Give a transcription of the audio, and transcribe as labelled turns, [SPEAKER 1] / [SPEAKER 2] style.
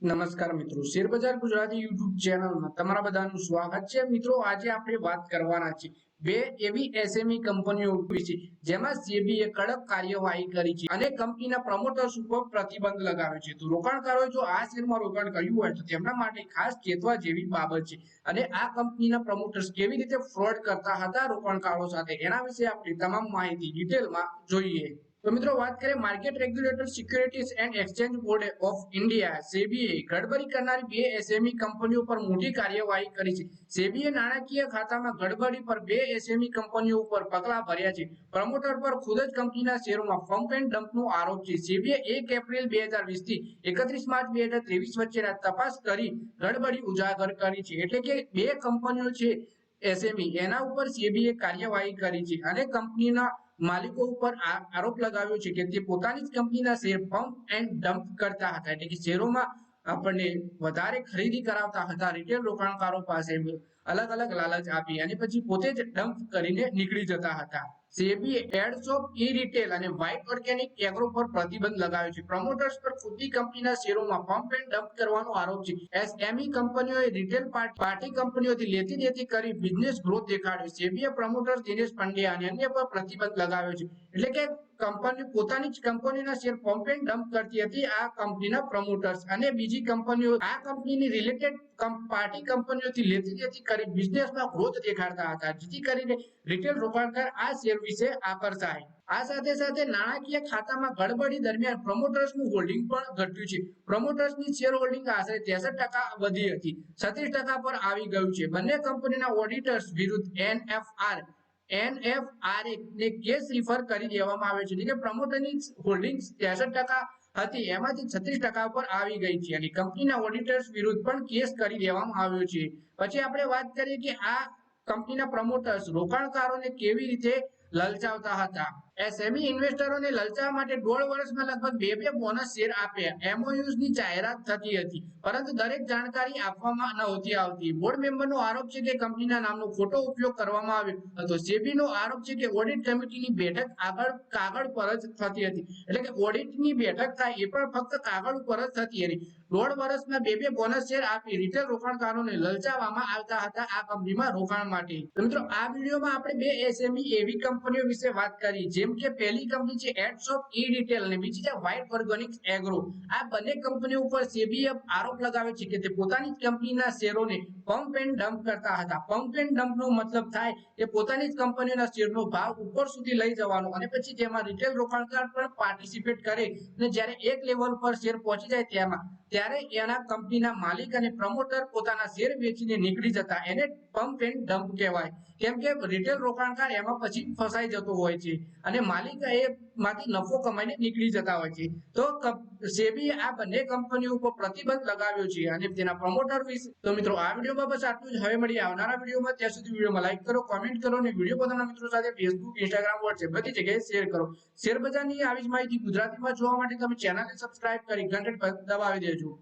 [SPEAKER 1] નમસ્કાર મિત્રો. શેરબજાર ગુજરાતી યુટ્યુબ ચેનલમાં તમારા બધાનું સ્વાગત છે. મિત્રો, આજે આપણે વાત કરવાના છે બે એવી એસએમઈ કંપનીઓ વિશે જેમાં સેબીએ કડક કાર્યવાહી કરી છે અને કંપનીના પ્રમોટર્સ ઉપર પ્રતિબંધ લગાવ્યો છે. તો રોકાણકારોએ જો આ શેરમાં રોકાણ કર્યું હોય તો તેમના માટે ખાસ ચેતવા જેવી બાબત છે. અને આ કંપનીના પ્રમોટર્સ કેવી રીતે ફ્રોડ કરતા હતા રોકાણકારો સાથે એના વિશે આપણે તમામ માહિતી ડિટેલમાં જોઈએ. તો મિત્રો વાત કરીએ market regulator securities and exchange board of India સેબીએ ગડબડી કરનારી બે એસએમઈ કંપનીઓ પર મોટી કાર્યવાહી કરી છે. સેબીએ નાણાકીય ખાતામાં ગડબડી પર બે એસએમઈ કંપનીઓ ઉપર પગલા ભર્યા છે. પ્રમોટર પર ખુદ જ કંપનીના શેરોમાં પંપ એન્ડ ડમ્પનો આરોપ છે. સેબીએ એક એપ્રિલ બે હજાર વીસથી એકત્રીસ માર્ચ બે હજાર ત્રેવીસ વચ્ચેના તપાસ કરી ગડબડી ઉજાગર કરી છે. એટલે કે બે કંપનીઓ છે એસએમઈ એના ઉપર સેબીએ કાર્યવાહી કરી છે અને કંપનીના માલિકો ઉપર આરોપ લગાવ્યો છે કે તે પોતાની જ કંપનીના શેર પંપ એન્ડ ડમ્પ કરતા હતા. એટલે કે શેરોમાં આપણને વધારે ખરીદી કરાવતા હતા. રિટેલ રોકાણકારો પાસે અલગ અલગ લાલચ આપી અને પછી પોતે જ ડમ્પ કરીને નીકળી જતા હતા. સેબીએ એડ્સ ઓફ ઈ રિટેલ અને વ્હાઇટ ઓર્ગેનિક એગ્રો પર પ્રતિબંધ લગાવ્યો છે. પ્રમોટર્સ પર ખુદી કંપનીના શેરોમાં પંપ એન્ડ ડમ્પ કરવાનો આરોપ છે. એસએમઈ કંપનીઓએ રિટેલ પાર્ટી કંપનીઓથી લેતી દેતી કરી બિઝનેસ ગ્રોથ દેખાડ્યો. સેબીએ પ્રમોટર્સ દિનેશ પંડ્યા અને અન્ય પર પ્રતિબંધ લગાવ્યો છે. એટલે કે કંપની પોતાની જ કંપનીના શેર પંપ એન્ડ ડમ્પ કરતી હતી. આ કંપનીના પ્રમોટર્સ અને બીજી કંપનીઓ આ કંપનીની રિલેટેડ પાર્ટી કંપનીઓથી લેતી દેતી કરી બિઝનેસમાં ગ્રોથ દેખાડતા હતા, જેથી કરીને રિટેલ રોકાણકાર આ શેર વિશે આકર્ષાય. આ સાથે સાથે નાણાકીય ખાતામાં ગડબડી દરમિયાન પ્રમોટર્સનું હોલ્ડિંગ પણ ઘટ્યું છે. પ્રમોટર્સની શેર હોલ્ડિંગ આશરે 63% ટકા વધી હતી. 36% ટકા પર આવી ગયું છે. બંને કંપનીના ઓડિટર્સ વિરુદ્ધ એનએફઆર એનએફઆરએ ને કેસ રિફર કરી દેવામાં આવ્યો છે. એટલે પ્રમોટરની હોલ્ડિંગ 63% ટકા હતી. એમાંથી 36% ટકા પર આવી ગઈ છે. અને કંપનીના ઓડિટર્સ વિરુદ્ધ પણ કેસ કરી દેવામાં આવ્યો છે. પછી આપણે વાત કરીએ કે આ કંપનીના પ્રમોટર્સ રોકાણકારોને કેવી રીતે લલચાવતા હતા. એસએમઈ ઇન્વેસ્ટરોને લલચાવવા માટે દોઢ વર્ષમાં લગભગ બે બે બોનસ શેર આપ્યા. એમઓયુઝની જાહેરાત થતી હતી. પરંતુ દરેક જાણકારી આપવામાં નહોતી આવતી. બોર્ડ મેમ્બરનો આરોપ છે કે કંપનીના નામનો ખોટો ઉપયોગ કરવામાં આવ્યો હતો. સેબીનો આરોપ છે કે ઓડિટ કમિટીની બેઠક આગળ કાગળ પર જ થતી હતી. એટલે કે ઓડિટની બેઠક થાય એ પણ ફક્ત કાગળ ઉપર જ થતી હતી. દોઢ વર્ષમાં બે બે બોનસ શેર આપી રિટેલ રોકાણકારોને લલચાવવામાં આવતા હતા આ કંપનીમાં રોકાણ માટે. મિત્રો, આ વિડીયોમાં આપણે બે એસએમઈ એવી કંપનીઓ વિશે વાત કરી, જેમ કે પહેલી કંપની છે એડ્સ ઈ રિટેલ અને બીજી છે વ્હાઇટ ઓર્ગેનિક્સ એગ્રો આ બંને કંપનીઓ ઉપર સેબીએ આરોપ લગાવ્યો છે કે તે પોતાની કંપનીના શેરોને પંપ એન્ડ ડમ્પ કરતા હતા. પંપ એન્ડ ડમ્પનો મતલબ થાય કે પોતાની જ કંપનીના શેરનો ભાવ ઉપર સુધી લઈ જવાનો અને પછી તેમાં રિટેલ રોકાણકાર પણ પાર્ટિસિપેટ કરે અને જ્યારે એક લેવલ પર શેર પહોંચી જાય તેમાં ત્યારે એના કંપનીના માલિક અને પ્રમોટર પોતાના શેર વેચીને નીકળી જતા એને પંપ એન્ડ ડમ્પ કહેવાય. કેમ કે રિટેલ રોકાણકાર એમાં પછી ફસાઈ જતો હોય છે. અને માલિક એ માંથી નફો કમાઈને નીકળી જતા હોય છે. તો સેબી આ બંને કંપનીઓ ઉપર પ્રતિબંધ લગાવ્યો છે અને તેના પ્રમોટર વિશે, તો મિત્રો આ વિડીયોમાં બસ આટલું જ. હવે મળી આવનારા વિડીયોમાં ત્યાં સુધી વિડીયોમાં લાઈક કરો કોમેન્ટ કરો અને વીડિયો પોતાના મિત્રો સાથે ફેસબુક ઇન્સ્ટાગ્રામ વોટ્સએપ બધી જગ્યાએ શેર કરો. શેર બજારની આવી જ માહિતી ગુજરાતીમાં જોવા માટે તમે ચેનલને સબસ્ક્રાઇબ કરી ઘંટડી દબાવી દેજો.